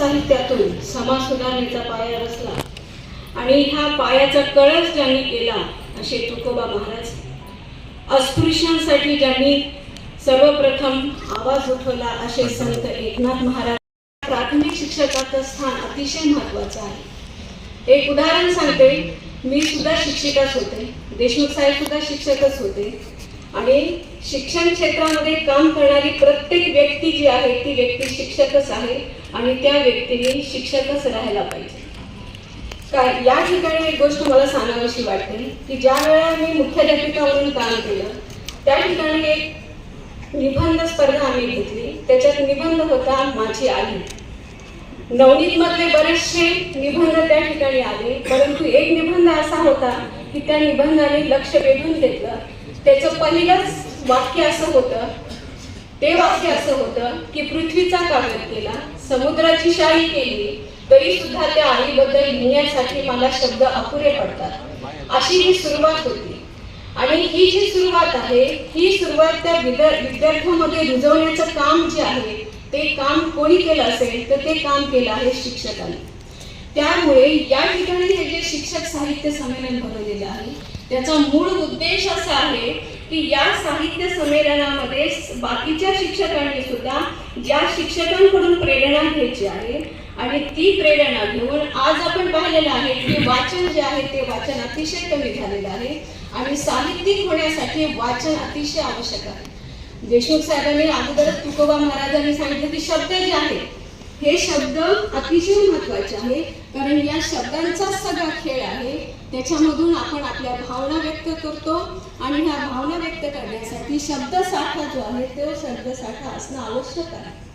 साहित्यातून समाज सुधारणेचा पाया रचला. आणि ह्या पायाचा कळस ज्यांनी केला असे तुकोबा महाराज. अस्पृश्यांसाठी ज्यांनी सर्वप्रथम आवाज उठवला असे संत एकनाथ महाराज. प्राथमिक शिक्षकाचं स्थान अतिशय महत्वाचं आहे. एक उदाहरण सांगते. मी सुद्धा शिक्षिकाच होते. देशमुख साहेब सुद्धा शिक्षकच होते. आणि शिक्षण क्षेत्रामध्ये काम करणारी प्रत्येक व्यक्ती जी आहे ती व्यक्ती शिक्षकच आहे आणि त्या व्यक्तीने शिक्षकच राहायला पाहिजे. काय या ठिकाणी एक गोष्ट मला सांगावीशी वाटते की ज्या वेळा मी मुख्याध्यापिका म्हणून काम केलं त्या ठिकाणी एक निबंध स्पर्धा आम्ही घेतली. त्याच्यात निबंध होता माझी आई. नवनीतमधले बरेचसे निबंध त्या ठिकाणी आले परंतु एक निबंध असा होता की त्या निबंधाने लक्ष वेधून घेतलं. त्याचं पहिलंच वाक्य असं होतं ते वाक्य असं होतं की पृथ्वीचा कागद केला समुद्राची शाही केली तरी सुद्धा त्या आईबद्दल लिहिण्यासाठी मला शब्द अपुरे पडतात. अशी ही सुरुवात होती. आणि ही जी सुरुवात आहे ही सुरुवात त्या विद्यार्थ्यामध्ये विद्यार्थ्यांमध्ये रुजवण्याचं काम जे आहे ते काम कोणी केलं असेल तर ते काम केलं आहे शिक्षकांनी. त्यामुळे या ठिकाणी हे जे शिक्षक साहित्य संमेलन भरवलेलं आहे त्याचा मूळ उद्देश असा आहे की या साहित्य संमेलनामध्ये बाकीच्या शिक्षकांनी सुद्धा ज्या शिक्षकांकडून प्रेरणा घ्यायची आहे आणि ती प्रेरणा घेऊन आज आपण पाहिलेलं आहे की वाचन जे आहे ते वाचन अतिशय कमी झालेलं आहे आणि साहित्यिक होण्यासाठी वाचन अतिशय आवश्यक आहे. देशमुख साहेबांनी अगोदरच तुकोबा महाराजांनी सांगितलं की शब्द जे आहेत हे शब्द अतिशय महत्त्वाचे आहे. कारण या शब्दांचा सगळा खेळ आहे. त्याच्यामधून आपण आपल्या भावना व्यक्त करतो आणि ह्या भावना व्यक्त करण्यासाठी शब्दसाठा जो आहे तो शब्दसाठा असणं आवश्यक आहे.